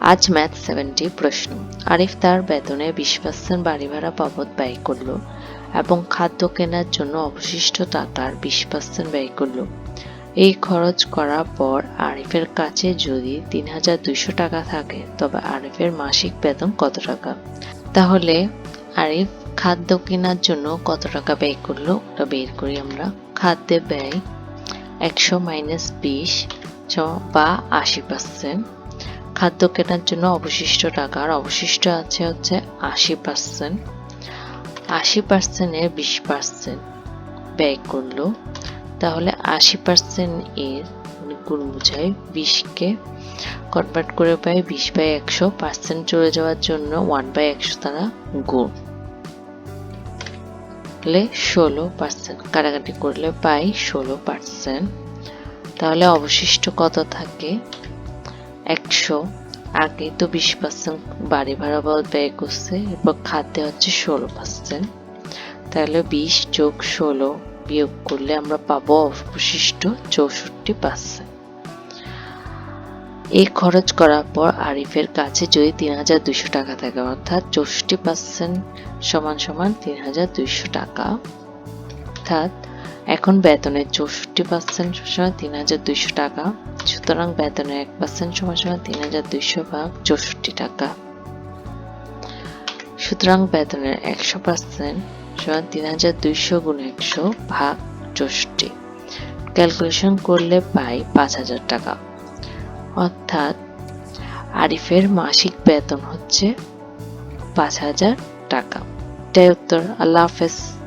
আজ math seventy প্রশ্ন। আরিফ তার বেতনে বিশ পার্সেন্ট বাড়ি ভাড়া বাবদ ব্যয় করল এবং খাদ্য কেনার জন্য অবশিষ্ট টাকার বিশ পার্সেন্ট ব্যয় করল। এই খরচ করার পর আরিফের কাছে যদি তিন হাজার দুইশো টাকা থাকে, তবে আরিফের মাসিক বেতন কত টাকা? তাহলে আরিফ খাদ্য কেনার জন্য কত টাকা ব্যয় করল? ওটা বের করি আমরা। খাদ্যে ব্যয় একশো মাইনাস বিশ বা আশি পার্সেন্ট। খাদ্য কেনার জন্য অবশিষ্ট টাকার অবশিষ্ট আছে হচ্ছে আশি পার্সেন্ট আশি পার্সেন্টের বিশ পার্সেন্ট ব্যয় করল। তাহলে আশি পার্সেন্ট এর মানে গুণ বোঝায় বিশকে কনভার্ট করে পাই বিশ বাই একশো। পার্সেন্ট চলে যাওয়ার জন্য ওয়ান বাই একশো তারা গুণ। তাহলে ষোলো পার্সেন্ট কাটাকাটি করলে পাই ষোলো পার্সেন্ট তাহলে অবশিষ্ট কত থাকে? একশো। আগে তো বিশ পার্সেন্ট বাড়ি ভাড়া ব্যয় করছে, এরপর খাদ্যে হচ্ছে ষোলো পার্সেন্ট। তাহলে বিশ যোগ ষোলো বিয়োগ করলে আমরা পাবো অবশিষ্ট চৌষট্টি পার্সেন্ট। এই খরচ করার পর আরিফের কাছে যদি তিন হাজার দুইশো টাকা থাকে, অর্থাৎ চৌষট্টি পার্সেন্ট সমান সমান তিন হাজার দুইশো টাকা। অর্থাৎ এখন বেতনের চৌষট্টি পার্সেন্ট সমান তিন হাজার দুইশো টাকা, সুতরাং বেতনের এক পার্সেন্ট সমান সমান তিন হাজার দুইশো ভাগ চৌষট্টি টাকা। সুতরাং বেতনের একশো পার্সেন্ট সমান তিন হাজার দুইশো গুণ একশো ভাগ চৌষট্টি। ক্যালকুলেশন করলে পাই পাঁচ হাজার টাকা। অর্থাৎ আরিফের মাসিক বেতন হচ্ছে পাঁচ হাজার টাকা। এটাই উত্তর। আল্লাহ হাফেজ।